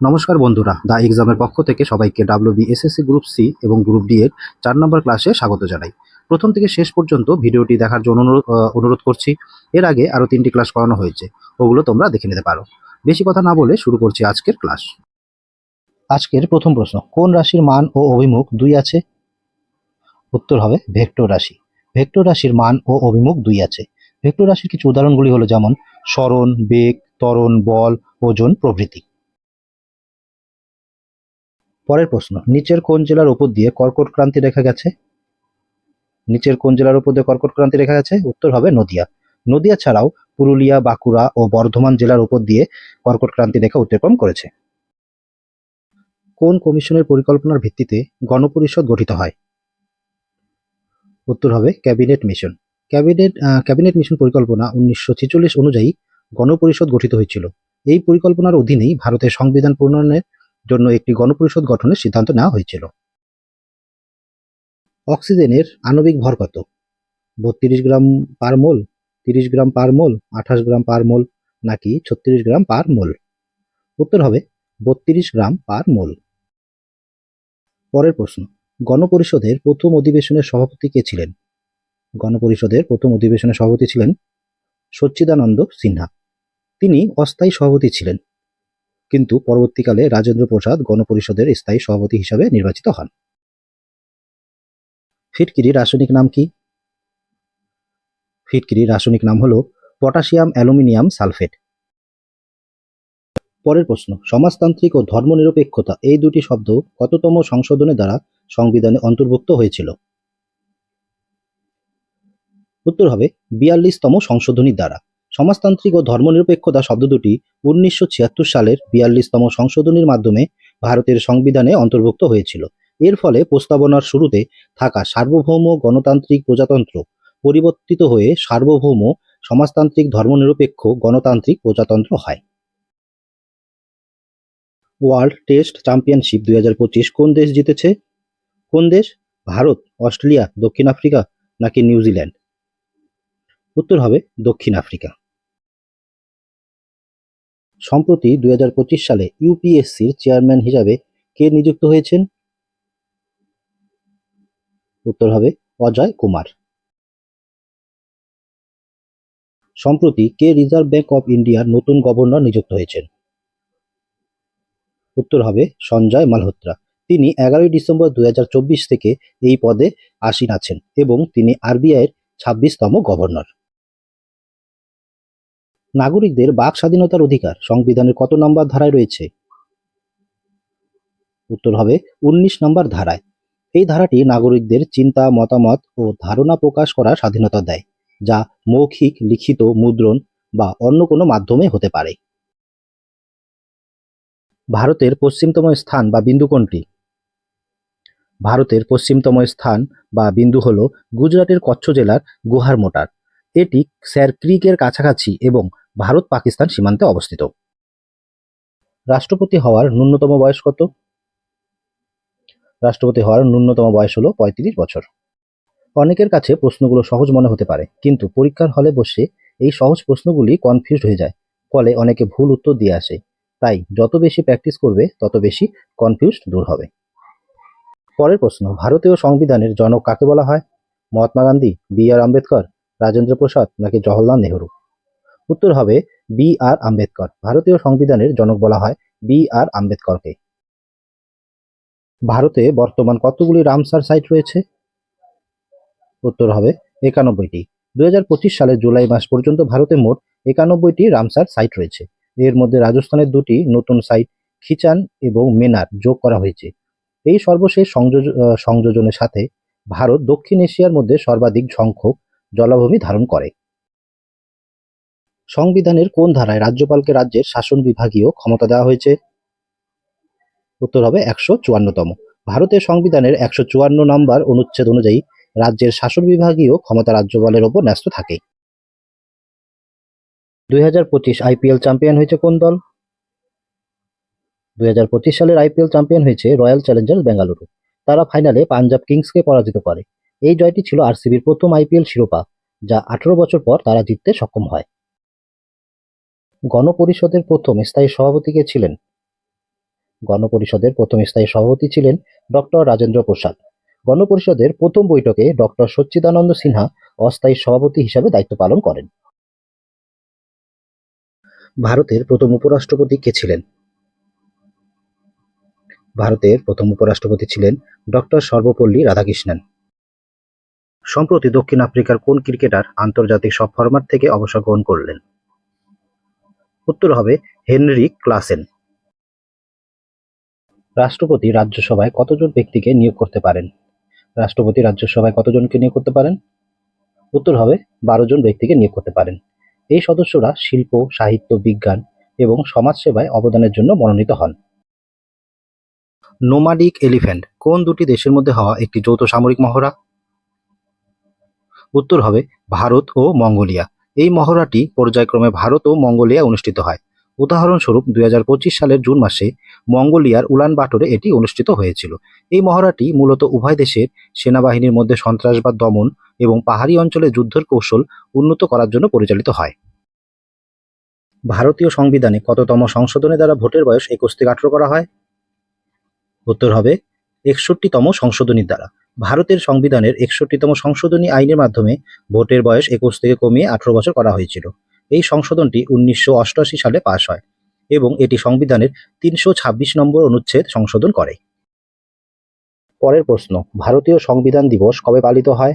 নমস্কার বন্ধুরা, দ্য এক্সামের পক্ষ থেকে সবাইকে W B SSC group C এবং গ্রুপ ডি এর চার নম্বর ক্লাসে স্বাগত জানাই। প্রথম থেকে শেষ পর্যন্ত ভিডিওটি দেখার জন্য অনুরোধ অনুরোধ করছি, এর আগে আরও তিনটি ক্লাস করানো হয়েছে, ওগুলো তোমরা দেখে নিতে পারো। বেশি কথা না বলে শুরু করছি আজকের ক্লাস। আজকের প্রথম প্রশ্ন, কোন রাশির মান ও অভিমুখ দুই আছে? উত্তর হবে, ভেক্টর রাশি। ভেক্টর রাশির মান ও অভিমুখ দুই আছে। ভেক্টর রাশির কিছু উদাহরণগুলি হলো যেমন, স্মরণ, বেগ, ত্বরণ, বল, ওজন, প্রভৃতি। পরের প্রশ্ন, নিচের কোন জেলার উপর দিয়ে কর্কট ক্রান্তি রেখা গেছে? নিচের কোন জেলার উপর দিয়ে কর্কট ক্রান্তি রেখা গেছে? উত্তর হবে নদিয়া। নদিয়া ছাড়াও পুরুলিয়া, বাঁকুড়া ও বর্ধমান জেলার উপর দিয়ে কর্কট ক্রান্তি রেখা অতিক্রম করেছে। কোন কমিশনের পরিকল্পনার ভিত্তিতে গণপরিষদ গঠিত হয়? উত্তর হবে cabinet mission. Cabinet cabinet mission পরিকল্পনা উনিশশো ছেচল্লিশ অনুযায়ী গণপরিষদ গঠিত হয়েছিল। এই পরিকল্পনার অধীনেই ভারতের সংবিধান প্রণয়নের জন্য একটি গণপরিষদ গঠনের সিদ্ধান্ত নেওয়া হয়েছিল। অক্সিজেনের আণবিক ভর কত? বত্রিশ গ্রাম পার মোল, তিরিশ গ্রাম পার মোল, আঠাশ গ্রাম পার মোল, নাকি ছত্রিশ গ্রাম পার মোল? উত্তর হবে, বত্রিশ গ্রাম পার মোল। পরের প্রশ্ন, গণপরিষদের প্রথম অধিবেশনের সভাপতি কে ছিলেন? গণপরিষদের প্রথম অধিবেশনের সভাপতি ছিলেন সচ্চিদানন্দ সিনহা। তিনি অস্থায়ী সভাপতি ছিলেন। কিন্তু পরবর্তীকালে রাজেন্দ্র প্রসাদ গণপরিষদের স্থায়ী সভাপতি হিসাবে নির্বাচিত হন। ফিটকিরি রাসায়নিক নাম কি? ফিটকিরি রাসায়নিক নাম হলো পটাশিয়াম অ্যালুমিনিয়াম সালফেট। পরের প্রশ্ন, সমাজতান্ত্রিক ও ধর্মনিরপেক্ষতা এই দুটি শব্দ কততম সংশোধনের দ্বারা সংবিধানে অন্তর্ভুক্ত হয়েছিল? উত্তর হবে, বিয়াল্লিশতম সংশোধনীর দ্বারা। সমাজতান্ত্রিক ও ধর্মনিরপেক্ষতা শব্দ দুটি উনিশশো ছিয়াত্তর সালের বিয়াল্লিশতম সংশোধনীর মাধ্যমে ভারতের সংবিধানে অন্তর্ভুক্ত হয়েছিল। এর ফলে প্রস্তাবনার শুরুতে থাকা সার্বভৌম গণতান্ত্রিক প্রজাতন্ত্র পরিবর্তিত হয়ে সার্বভৌম সমাজতান্ত্রিক ধর্মনিরপেক্ষ গণতান্ত্রিক প্রজাতন্ত্র হয়। ওয়ার্ল্ড টেস্ট চ্যাম্পিয়নশিপ দুই কোন দেশ জিতেছে? কোন দেশ? ভারত, অস্ট্রেলিয়া, দক্ষিণ আফ্রিকা নাকি নিউজিল্যান্ড? উত্তর হবে দক্ষিণ আফ্রিকা। সম্প্রতি দুই হাজার পঁচিশ সালে ইউপিএসসির চেয়ারম্যান হিসাবে কে নিযুক্ত হয়েছেন? উত্তর হবে অজয় কুমার। সম্প্রতি কে রিজার্ভ ব্যাংক অফ ইন্ডিয়ার নতুন গভর্নর নিযুক্ত হয়েছেন? উত্তর হবে সঞ্জয় মালহোত্রা। তিনি এগারোই ডিসেম্বর দু হাজার চব্বিশ থেকে এই পদে আসীন আছেন এবং তিনি আরবিআইয়ের ছাব্বিশতম গভর্নর। নাগরিকদের বাক স্বাধীনতার অধিকার সংবিধানের কত নম্বর ধারায় রয়েছে? উত্তর হবে উনিশ নম্বর ধারায়। এই ধারাটি নাগরিকদের চিন্তা, মতামত ও ধারণা প্রকাশ করার স্বাধীনতা দেয়, যা মৌখিক, লিখিত, মুদ্রণ বা অন্য কোনো মাধ্যমে হতে পারে। ভারতের পশ্চিমতম স্থান বা বিন্দু কোনটি? ভারতের পশ্চিমতম স্থান বা বিন্দু হল গুজরাটের কচ্ছ জেলার গুহার মোটার এটি স্যার ক্রিকের কাছাকাছি এবং ভারত পাকিস্তান সীমান্তে অবস্থিত। রাষ্ট্রপতি হওয়ার ন্যূনতম বয়স কত? রাষ্ট্রপতি হওয়ার ন্যূনতম বয়স হলো পঁয়ত্রিশ বছর। অনেকের কাছে প্রশ্নগুলো সহজ মনে হতে পারে, কিন্তু পরীক্ষার হলে বসে এই সহজ প্রশ্নগুলি কনফিউজ হয়ে যায়, ফলে অনেকে ভুল উত্তর দিয়ে আসে। তাই যত বেশি প্র্যাকটিস করবে, তত বেশি কনফিউজড দূর হবে। পরের প্রশ্ন, ভারতীয় সংবিধানের জনক কাকে বলা হয়? মহাত্মা গান্ধী, বি আর আম্বেদকর, রাজেন্দ্র প্রসাদ নাকি জওহরলাল নেহরু? উত্তর হবে বি আর আম্বেদকর। ভারতীয় সংবিধানের জনক বলা হয় বি আর আম্বেদকরকে। ভারতে বর্তমান কতগুলি রামসার সাইট রয়েছে? উত্তর হবে একানব্বইটি। দু হাজার পঁচিশ সালের জুলাই মাস পর্যন্ত ভারতে মোট একানব্বইটি রামসার সাইট রয়েছে। এর মধ্যে রাজস্থানের দুটি নতুন সাইট খিচান এবং মেনার যোগ করা হয়েছে। এই সর্বশেষ সংযোজ- সংযোজনের সাথে ভারত দক্ষিণ এশিয়ার মধ্যে সর্বাধিক সংখ্যক জলাভূমি ধারণ করে। সংবিধানের কোন ধারায় রাজ্যপালকে রাজ্যের শাসন বিভাগীয় ক্ষমতা দেওয়া হয়েছে? উত্তর হবে একশো চুয়ান্নতম। ভারতের সংবিধানের একশো চুয়ান্ন নম্বর অনুচ্ছেদ অনুযায়ী রাজ্যের শাসন বিভাগীয় ক্ষমতা রাজ্যপালের ওপর ন্যস্ত থাকে। দুই হাজার পঁচিশ আইপিএল চ্যাম্পিয়ন হয়েছে কোন দল? দুই হাজার পঁচিশ সালের আইপিএল চ্যাম্পিয়ন হয়েছে রয়্যাল চ্যালেঞ্জার্স বেঙ্গালুরু। তারা ফাইনালে পাঞ্জাব কিংসকে পরাজিত করে। এই জয়টি ছিল আরসিবির প্রথম আইপিএল শিরোপা, যা আঠারো বছর পর তারা জিততে সক্ষম হয়। গণপরিষদের প্রথম স্থায়ী সভাপতি কে ছিলেন? গণপরিষদের প্রথম স্থায়ী সভাপতি ছিলেন ডক্টর রাজেন্দ্র প্রসাদ। গণপরিষদের প্রথম বৈঠকে ডক্টর সচ্চিদানন্দ সিনহা অস্থায়ী সভাপতি হিসাবে দায়িত্ব পালন করেন। ভারতের প্রথম উপরাষ্ট্রপতি কে ছিলেন? ভারতের প্রথম উপরাষ্ট্রপতি ছিলেন ডক্টর সর্বপল্লী রাধাকৃষ্ণন। সম্প্রতি দক্ষিণ আফ্রিকার কোন ক্রিকেটার আন্তর্জাতিক সব ফরম্যাট থেকে অবসর গ্রহণ করলেন? উত্তর হবে হেনরিক ক্লাসেন। রাষ্ট্রপতি রাজ্যসভায় কতজন ব্যক্তিকে নিয়োগ করতে পারেন? রাষ্ট্রপতি রাজ্যসভায় কতজনকে নিয়োগ করতে পারেন? উত্তর হবে বারো জন ব্যক্তিকে নিয়োগ করতে পারেন। এই সদস্যরা শিল্প, সাহিত্য, বিজ্ঞান এবং সমাজসেবায় অবদানের জন্য মনোনীত হন। নোমাডিক এলিফ্যান্ট, কোন দুটি দেশের মধ্যে হওয়া একটি যৌথ সামরিক মহড়া? উত্তর হবে ভারত ও মঙ্গোলিয়া। এই মহড়াটি পর্যায়ক্রমে ভারত ও মঙ্গোলিয়া অনুষ্ঠিত হয়। উদাহরণস্বরূপ, দুই হাজার পঁচিশ সালের জুন মাসে মঙ্গোলিয়ার উলান বাটরে এটি অনুষ্ঠিত হয়েছিল। এই মহড়াটি মূলত উভয় দেশের সেনাবাহিনীর মধ্যে সন্ত্রাসবাদ দমন এবং পাহাড়ি অঞ্চলে যুদ্ধের কৌশল উন্নত করার জন্য পরিচালিত হয়। ভারতীয় সংবিধানে কততম সংশোধনী দ্বারা ভোটের বয়স একুশ থেকে আঠারো করা হয়? উত্তর হবে, একষট্টিতম সংশোধনীর দ্বারা। ভারতের সংবিধানের একষট্টিতম সংশোধনী আইনের মাধ্যমে ভোটের বয়স একুশ থেকে কমিয়ে আঠারো বছর করা হয়েছিল। এই সংশোধনটি উনিশশো অষ্টআশি সালে পাশ হয় এবং এটি সংবিধানের তিনশো ছাব্বিশ নম্বর অনুচ্ছেদ সংশোধন করে। পরের প্রশ্ন, ভারতীয় সংবিধান দিবস কবে পালিত হয়?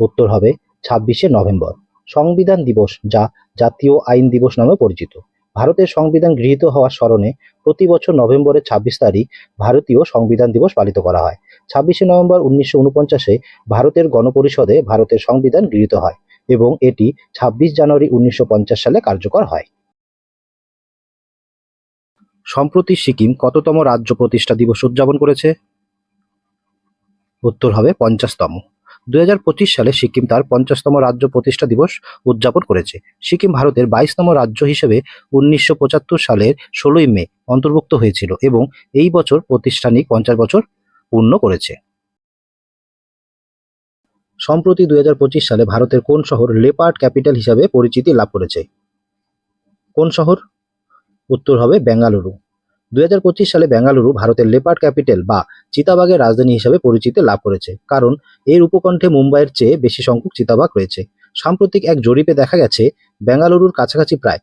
উত্তর হবে ছাব্বিশে নভেম্বর। সংবিধান দিবস যা জাতীয় আইন দিবস নামে পরিচিত। ভারতের সংবিধান গৃহীত হওয়ার স্মরণে প্রতি বছর নভেম্বরের ছাব্বিশ তারিখ ভারতীয় সংবিধান দিবস পালিত করা হয়। ছাব্বিশে নভেম্বর উনিশশো উনপঞ্চাশে ভারতের গণপরিষদে ভারতের সংবিধান গৃহীত হয় এবং এটি ছাব্বিশ জানুয়ারি উনিশশো পঞ্চাশ সালে কার্যকর হয়। সম্প্রতি সিকিম কততম রাজ্য প্রতিষ্ঠা দিবস উদযাপন করেছে? উত্তর হবে পঞ্চাশতম। দুই হাজার পঁচিশ সালে সিকিম তার পঞ্চাশতম রাজ্য প্রতিষ্ঠা দিবস উদযাপন করেছে। সিকিম ভারতের বাইশতম রাজ্য হিসেবে উনিশশো পঁচাত্তর সালের ষোলোই মে অন্তর্ভুক্ত হয়েছিল এবং এই বছর প্রতিষ্ঠানিক পঞ্চাশ বছর পূর্ণ করেছে। সম্প্রতি দুই হাজার পঁচিশ সালে ভারতের কোন শহর লেপার্ড ক্যাপিটাল হিসাবে পরিচিতি লাভ করেছে? কোন শহর? উত্তর হবে বেঙ্গালুরু। দুই সালে বেঙ্গালুরু ভারতের লেপার্ড ক্যাপিটাল বা চিতাবাগের রাজধানী হিসাবে পরিচিতি লাভ করেছে। কারণ এর উপকণ্ঠে মুম্বাইয়ের চেয়ে বেশি সংখ্যক চিতাবাঘ রয়েছে। সাম্প্রতিক এক জরিপে দেখা গেছে, বেঙ্গালুরুর কাছাকাছি প্রায়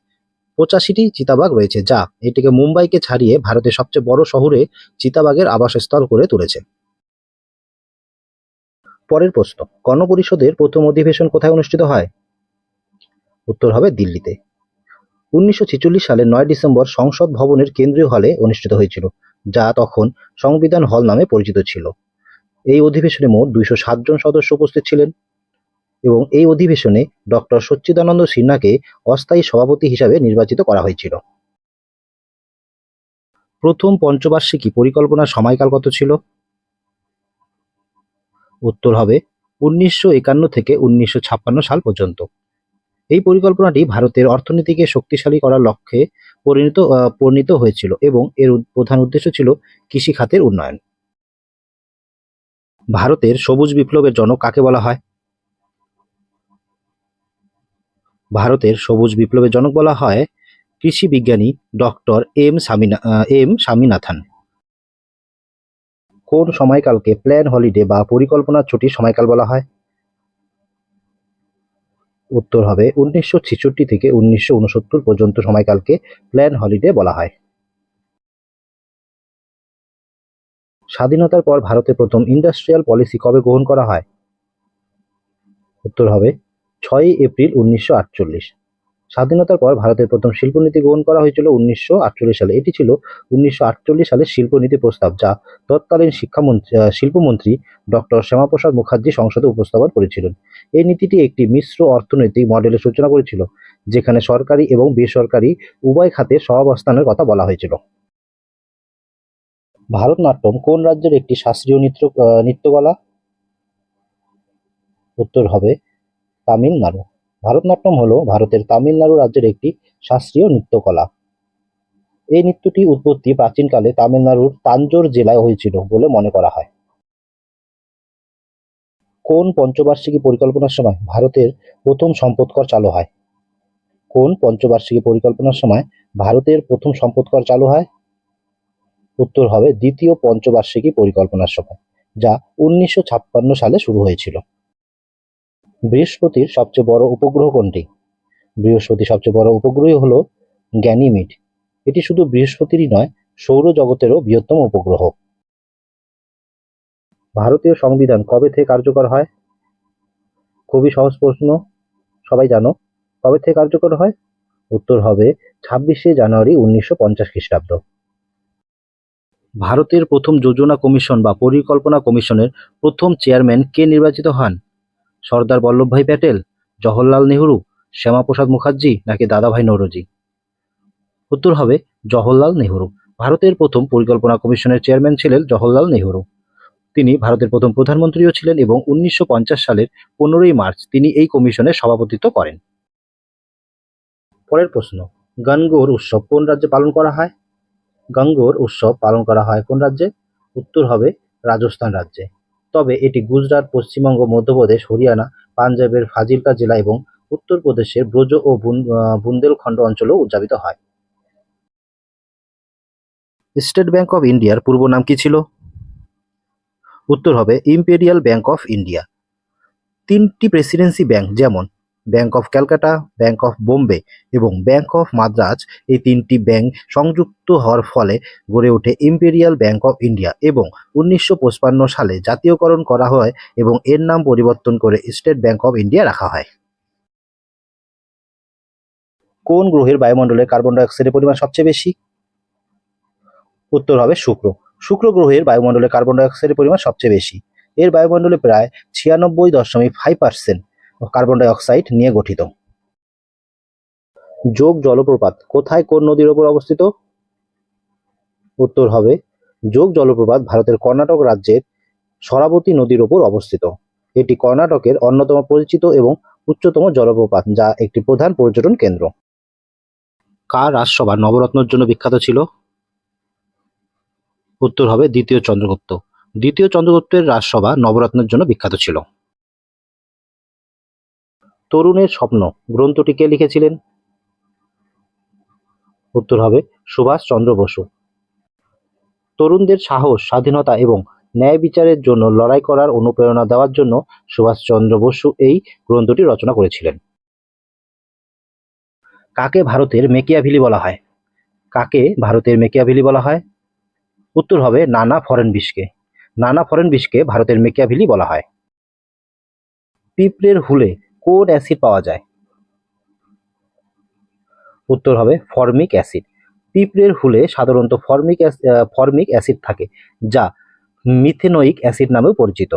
পঁচাশিটি চিতাবাঘ রয়েছে, যা এটিকে মুম্বাইকে ছাড়িয়ে ভারতের সবচেয়ে বড় শহরে চিতাবাঘের আবাসস্থল করে তুলেছে। পরের প্রশ্ন, গণপরিষদের প্রথম অধিবেশন কোথায় অনুষ্ঠিত হয়? উত্তর হবে দিল্লিতে। উনিশশো সালের নয় ডিসেম্বর সংসদ ভবনের কেন্দ্রীয় হলে অনুষ্ঠিত হয়েছিল, যা তখন সংবিধান হল নামে পরিচিত ছিল। এই অধিবেশনে মোট দুইশো জন সদস্য উপস্থিত ছিলেন এবং এই অধিবেশনে ডক্টর সচ্চিদানন্দ সিনহাকে অস্থায়ী সভাপতি হিসাবে নির্বাচিত করা হয়েছিল। প্রথম পঞ্চবার্ষিকী পরিকল্পনার সময়কাল কত ছিল? উত্তর হবে উনিশশো একান্ন থেকে উনিশশো ছাপ্পান্ন সাল পর্যন্ত। এই পরিকল্পনাটি ভারতের অর্থনীতিকে শক্তিশালী করার লক্ষ্যে পরিণত পরিণত হয়েছিল এবং এর প্রধান উদ্দেশ্য ছিল কৃষি খাতের উন্নয়ন। ভারতের সবুজ বিপ্লবের জনক কাকে বলা হয়? ভারতের সবুজ বিপ্লবের জনক বলা হয় কৃষি বিজ্ঞানী ডক্টর এম স্বামীনা এম স্বামীনাথন। কোন সময়কালকে প্ল্যান হলিডে বা পরিকল্পনার ছুটির সময়কাল বলা হয়? উত্তর হবে উনিশশো ছেষট্টি থেকে উনিশশো উনসত্তর পর্যন্ত সময়কালকে প্ল্যান হলিডে বলা হয়। স্বাধীনতার পর ভারতে প্রথম ইন্ডাস্ট্রিয়াল পলিসি কবে গ্রহণ করা হয়? উত্তর হবে ছয়ই এপ্রিল উনিশশো আটচল্লিশ। স্বাধীনতার পর ভারতের প্রথম শিল্পনীতি গ্রহণ করা হয়েছিল উনিশশো আটচল্লিশ সালে। এটি ছিল উনিশশো আটচল্লিশ সালের শিল্পনীতি প্রস্তাব, যা তৎকালীন শিক্ষামন্ত্রী শিল্পমন্ত্রী ডক্টর শ্যামাপ্রসাদ মুখার্জি সংসদে উপস্থাপন করেছিলেন। এই নীতিটি একটি মিশ্র অর্থনৈতিক মডেলের সূচনা করেছিল, যেখানে সরকারি এবং বেসরকারি উভয় খাতে সহাবস্থানের কথা বলা হয়েছিল। ভারতনাট্যম কোন রাজ্যের একটি শাস্ত্রীয় নৃত্য নৃত্যকলা? উত্তর হবে তামিলনাড়ু। ভারতনাট্যম হলো ভারতের তামিলনাড়ু রাজ্যের একটি শাস্ত্রীয় নৃত্যকলা। এই নৃত্যটি উৎপত্তি প্রাচীনকালে তামিলনাড়ুর তাঞ্জোর জেলায় হয়েছিল বলে মনে করা হয়। কোন পঞ্চবার্ষিকী পরিকল্পনার সময় ভারতের প্রথম সম্পদ কর চালু হয়? কোন পঞ্চবার্ষিকী পরিকল্পনার সময় ভারতের প্রথম সম্পদ কর চালু হয়? উত্তর হবে দ্বিতীয় পঞ্চবার্ষিকী পরিকল্পনার সময়, যা উনিশশো ছাপ্পান্ন সালে শুরু হয়েছিল। বৃহস্পতির সবচেয়ে বড় উপগ্রহ কোনটি? বৃহস্পতির সবচেয়ে বড় উপগ্রহই হলো গ্যানিমিড। এটি শুধু বৃহস্পতিরই নয়, সৌরজগতেরও বৃহত্তম উপগ্রহ। ভারতীয় সংবিধান কবে থেকে কার্যকর হয়? খুবই সহজ প্রশ্ন, সবাই জানো। কবে থেকে কার্যকর হয়? উত্তর হবে ছাব্বিশে জানুয়ারি উনিশশো পঞ্চাশ খ্রিস্টাব্দ। ভারতের প্রথম যোজনা কমিশন বা পরিকল্পনা কমিশনের প্রথম চেয়ারম্যান কে নির্বাচিত হন? সর্দার বল্লভভাই প্যাটেল, জওহরলাল নেহরু, শ্যামাপ্রসাদ মুখার্জি নাকি দাদাভাই নৌরোজি? উত্তর হবে জওহরলাল নেহরু। ভারতের প্রথম পরিকল্পনা কমিশনের চেয়ারম্যান ছিলেন জওহরলাল নেহরু। তিনি ভারতের প্রথম প্রধানমন্ত্রীও ছিলেন এবং উনিশশো পঞ্চাশ সালের পনেরোই মার্চ তিনি এই কমিশনের সভাপতিত্ব করেন। পরের প্রশ্ন গনগোর উৎসব কোন রাজ্যে পালন করা হয়? গঙ্গোর উৎসব পালন করা হয় কোন রাজ্যে? উত্তর হবে রাজস্থান রাজ্যে। তবে এটি গুজরাট, পশ্চিমবঙ্গ, মধ্যপ্রদেশ, হরিয়ানা, পাঞ্জাবের ফাজিলকা জেলা এবং উত্তরপ্রদেশের ব্রজ ও বুন- বুন্দেলখণ্ড অঞ্চলেও উদযাপিত হয়। স্টেট ব্যাংক অফ ইন্ডিয়ার পূর্ব নাম কি ছিল? উত্তর হবে ইম্পেরিয়াল ব্যাংক অফ ইন্ডিয়া। তিনটি প্রেসিডেন্সি ব্যাংক যেমন Bank of Calcutta Bank of Bombay এবং ব্যাংক অফ মাদ্রাজ এই তিনটি ব্যাংক সংযুক্ত হওয়ার ফলে গড়ে ওঠে ইম্পেরিয়াল ব্যাংক অফ ইন্ডিয়া এবং উনিশশো সালে জাতীয়করণ করা হয় এবং এর নাম পরিবর্তন করে স্টেট ব্যাংক অফ ইন্ডিয়া রাখা হয়। কোন গ্রহের বায়ুমণ্ডলে কার্বন ডাইঅক্সাইডের পরিমাণ সবচেয়ে বেশি? উত্তর হবে শুক্র। শুক্র গ্রহের বায়ুমণ্ডলে কার্বন ডাই অক্সাইডের পরিমাণ সবচেয়ে বেশি। এর বায়ুমণ্ডলে প্রায় ছিয়ানব্বই দশমিক five percent carbon dioxide নিয়ে গঠিত। যোগ জলপ্রপাত কোথায় কোন নদীর ওপর অবস্থিত? উত্তর হবে, যোগ জলপ্রপাত ভারতের কর্ণাটক রাজ্যের সরাবতী নদীর ওপর অবস্থিত। এটি কর্ণাটকের অন্যতম পরিচিত এবং উচ্চতম জলপ্রপাত, যা একটি প্রধান পর্যটন কেন্দ্র। কার রাজসভা নবরত্নের জন্য বিখ্যাত ছিল? উত্তর হবে, দ্বিতীয় চন্দ্রগুপ্ত। দ্বিতীয় চন্দ্রগুপ্তের রাজসভা নবরত্নের জন্য বিখ্যাত ছিল। তরুণের স্বপ্ন। গ্রন্থটি কে লিখেছিলেন? উত্তর হবে সুভাষ চন্দ্র বসু। তরুণদের সাহস, স্বাধীনতা এবং ন্যায় বিচারের জন্য লড়াই করার অনুপ্রেরণা দেওয়ার জন্য সুভাষচন্দ্র বসু এই গ্রন্থটি রচনা করেছিলেন। কাকে ভারতের মেকিয়াভিলি বলা হয়? কাকে ভারতের মেকিয়াভিলি বলা হয়? উত্তর হবে নানা ফরেনবিশকে নানা ফরেনবিশকে ভারতের মেকিয়াভিলি বলা হয়। পিঁপড়ের হুলে কোন অ্যাসিড পাওয়া যায়। উত্তর হবে ফর্মিক অ্যাসিড। পিঁপড়ের হুলে সাধারণত ফর্মিক ফর্মিক অ্যাসিড থাকে, যা মিথেনোইক অ্যাসিড নামেও পরিচিত।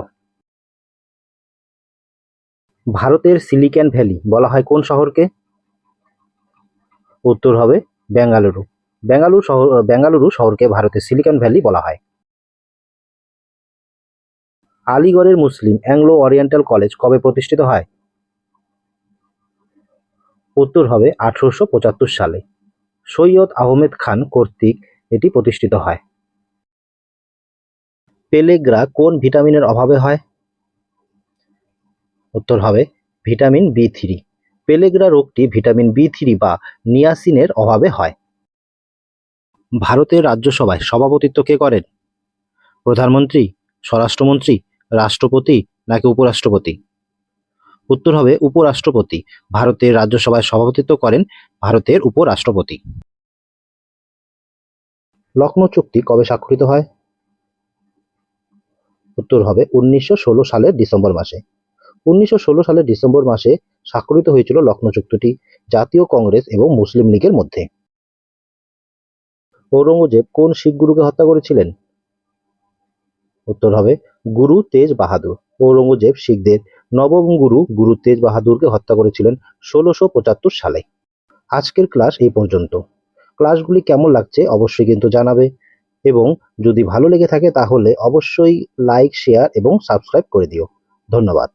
ভারতের সিলিকন ভ্যালি বলা হয় কোন শহরকে? উত্তর হবে বেঙ্গালুরু। বেঙ্গালুরু শহর, বেঙ্গালুরু শহরকে ভারতের সিলিকন ভ্যালি বলা হয়। আলিগড়ের মুসলিম অ্যাংলো ওরিয়েন্টাল কলেজ কবে প্রতিষ্ঠিত হয়? উত্তর হবে আঠারোশো পঁচাত্তর সালে। সৈয়দ আহমেদ খান কর্তৃক এটি প্রতিষ্ঠিত হয়। পেলেগ্রা কোন ভিটামিনের অভাবে হয়? উত্তর হবে ভিটামিন বি থ্রি। পেলেগ্রা রোগটি ভিটামিন বি থ্রি বা নিয়াসিনের অভাবে হয়। ভারতের রাজ্যসভায় সভাপতিত্ব কে করেন? প্রধানমন্ত্রী, স্বরাষ্ট্রমন্ত্রী, রাষ্ট্রপতি নাকি উপরাষ্ট্রপতি? উত্তর হবে উপরাষ্ট্রপতি। ভারতের রাজ্যসভায় সভাপতিত্ব করেন ভারতের উপরাষ্ট্রপতি। লখনৌ চুক্তি কবে স্বাক্ষরিত হয়? উত্তর হবে উনিশশো ষোলো সালের ডিসেম্বর মাসে। উনিশশো ষোলো সালের ডিসেম্বর মাসে স্বাক্ষরিত হয়েছিল লখনৌ চুক্তিটি জাতীয় কংগ্রেস এবং মুসলিম লীগের মধ্যে। ঔরঙ্গজেব কোন শিখ গুরুকে হত্যা করেছিলেন? উত্তর হবে গুরু তেজ বাহাদুর। ঔরঙ্গজেব শিখদের নবম গুরু গুরু তেজ বাহাদুরকে হত্যা করেছিলেন ষোলোশো পঁচাত্তর সালে। আজকের ক্লাস এই পর্যন্ত। ক্লাসগুলি কেমন লাগছে অবশ্যই কিন্তু জানাবে এবং যদি ভালো লেগে থাকে তাহলে অবশ্যই লাইক শেয়ার এবং সাবস্ক্রাইব করে দিও। ধন্যবাদ।